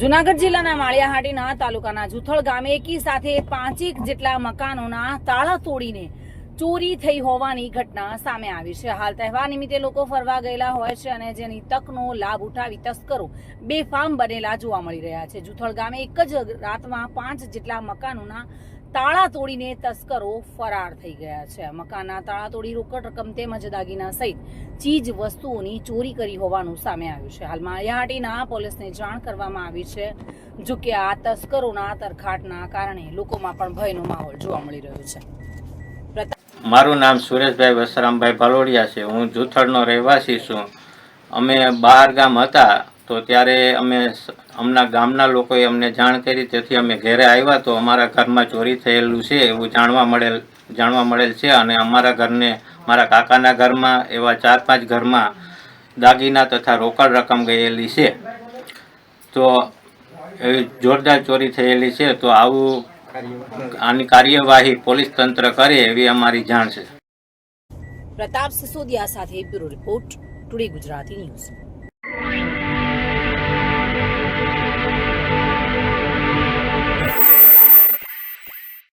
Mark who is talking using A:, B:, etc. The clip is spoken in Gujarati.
A: જુનાગઢ જિલ્લાના માળિયાહાટીના તાલુકાના જુથળ ગામે એકી સાથે પાંચેક જેટલા મકાનોના તાળા તોડીને ચોરી થઈ હોવાની ઘટના સામે આવી છે. હાલ તહેવાર નિમિત્તે લોકો ફરવા ગયેલા હોય છે અને જેની તકનો લાભ ઉઠાવી તસ્કરો બેફામ બનેલા જોવા મળી રહ્યા છે. જુથળ ગામે એક જ રાતમાં પાંચ જેટલા મકાનોના તાળા તોડીને તસ્કરો ફરાર થઈ ગયા છે. મકાનના તાળા તોડી રોકડ રકમ તેમજ દાગીના સહિત ચીજ વસ્તુઓની ચોરી કરી હોવાનું સામે આવ્યું છે. હાલમાં માળિયાહાટીના પોલીસને જાણ કરવામાં આવી છે, જો કે આ તસ્કરોના તરખાટના કારણે લોકોમાં પણ ભયનો માહોલ જોવા મળી રહ્યો છે.
B: મારું નામ સુરેશભાઈ વસરામભાઈ ભલોડિયા છે. હું જૂથળનો રહેવાસી છું. અમે બહાર ગામ હતા. તો ત્યારે અમે અમના ગામના લોકોએ અમને જાણ કરી, તેથી અમે ઘરે આવ્યા તો અમારા ઘરમાં ચોરી થયેલું છે એવું જાણવા મળેલ જાણવા મળેલ છે અને અમારા ઘરને, મારા કાકાના ઘરમાં, એવા ચાર પાંચ ઘરમાં દાગીના તથા રોકડ રકમ ગયેલી છે. તો એવી જોરદાર ચોરી થયેલી છે, તો આવું આની કાર્યવાહી પોલીસ તંત્ર કરે એવી અમારી જાણ છે.
A: પ્રતાપ સિસોદિયા સાથે bureau report, today Gujarati news.